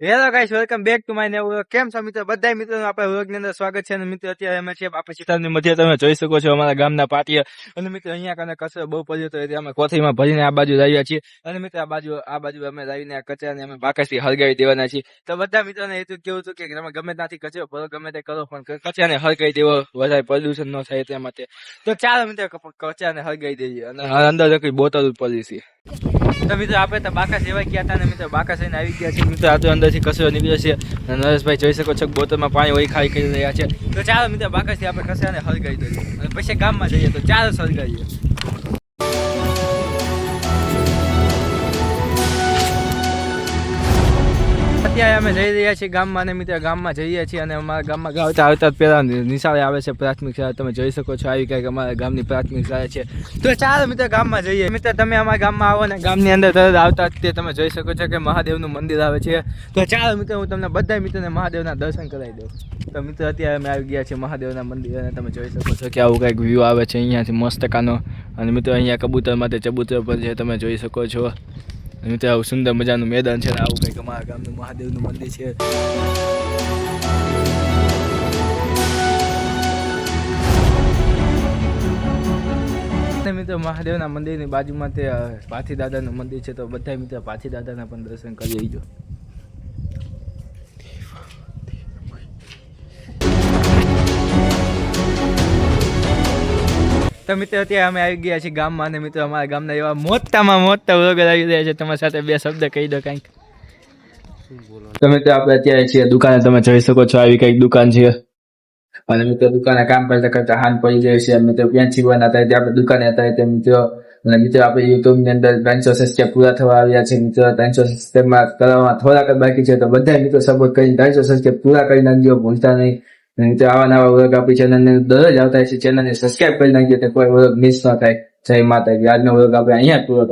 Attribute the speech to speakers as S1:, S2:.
S1: Hello guys welcome back to my નેવ કેમ છો મિત્રો? બધા મિત્રો આપણે વ્લોગની અંદર સ્વાગત છે અને મિત્રો, અત્યારે અમે છીએ બાપા સીતાની મધ્ય. તમે જોઈ શકો છો અમારા ગામના પાટીએ અને મિત્રો, અહીંયા કને કચરો બહુ પડ્યો તો એટલે અમે કોથળીમાં ભરીને આ બાજુ લાવ્યા છીએ. અને મિત્રો, આ બાજુ આ બાજુ અમે લાવીને આ કચરાને અમે બાકસથી હળગાવી દેવાના છીએ. તો બધા મિત્રોને એટલું કેવું હતું કે તમે ગમે ત્યાંથી કચરો ભરો, ગમે તે કરો, પણ કચરાને હળગાવી દેવો વધારે પ્રદૂષણ ન થાય તે માટે. તો ચાલો મિત્રો કચરા કચરાને હળગાવી દઈએ. અને અંદર કઈ બોટલ પડી છે. તો મિત્રો, આપણે તો બાકા સેવા ગયા હતા ને મિત્રો? બાકા થઈને આવી ગયા છે મિત્રો, આ તો અંદરથી કચરો નીકળ્યો છે. નરેશભાઈ જોઈ શકો છો બોટલમાં પાણી હોય ખાઈ કરી રહ્યા છે. તો ચાલો મિત્રો બાકાથી આપણે કચરાને કરી દઈએ. અને પછી ગામમાં જઈએ તો ચાલો સળગાવીએ અત્યારે અમે જઈ રહ્યા છીએ ગામમાં અને મિત્ર ગામમાં જઈએ છીએ અને અમારા ગામમાં ગાવતા આવતા પહેલાં નિશાળે આવે છે પ્રાથમિક શાળા. તમે જોઈ શકો છો આવી કંઈક અમારા ગામની પ્રાથમિક શાળા છે. તો ચાલો મિત્ર ગામમાં જઈએ. મિત્ર, તમે અમારા ગામમાં આવો ને ગામની અંદર તરત આવતા તે તમે જોઈ શકો છો કે મહાદેવનું મંદિર આવે છે. તો ચાલો મિત્રો, હું તમને બધા મિત્રોને મહાદેવના દર્શન કરાવી દઉં. તો મિત્રો, અત્યારે અમે આવી ગયા છીએ મહાદેવના મંદિર અને તમે જોઈ શકો છો કે આવું કંઈક વ્યૂ આવે છે અહીંયાથી મસ્ત કાનો અને મિત્રો, અહીંયા કબૂતર માટે ચબૂતર પર છે, તમે જોઈ શકો છો. અને ત્યાં સુંદર મજાનું મેદાન છે આવું કંઈક અમારા ગામનું મહાદેવનું મંદિર છે. મિત્રો, મહાદેવના મંદિરની બાજુમાં તે પાથી દાદાનું મંદિર છે, તો બધા મિત્રો પાથી દાદાના પણ દર્શન કરી લેજો તો મિત્રો, અત્યારે અમે આવી ગયા છીએ ગામમાં અને મિત્રો, અમારા ગામના એવા મોટામાં મોટા વ્લોગર આવી રહ્યા છે. તમારી સાથે બે શબ્દ કહી દો કંઈક. તો આપણે અત્યારે છીએ દુકાને. તમે જોઈ શકો છો, આવી કંઈક દુકાન છે. અને મિત્રો, દુકાને કામ કરતા કરતા હાન પડી જાય છે. મિત્રો, ક્યાં બન હતા આપણે દુકાને હતા તે મિત્રો, અને મિત્રો, આપણે યુટ્યુબની અંદર ત્રણસો સબસ્ક્રાઈબ પૂરા થવા આવ્યા છે. મિત્રો, ત્રણસો સબસ્ક્રાઈબમાં કરવામાં થોડાક બાકી છે. તો બધા મિત્રો સપોર્ટ કરીને ત્રણસો સબસ્ક્રાઈબ પૂરા કરી નાખજો. ભૂલતા નહીં. મિત્રો આવા નવા વર્ગ આપી ચેનલને દરરોજ આવતા છે. ચેનલને સબસ્ક્રાઇબ કરી નાખજો, તો કોઈ વર્ગ મિસ ન થાય. જય માતાજી. આજનો વર્ગ આપણે અહીંયા પૂરો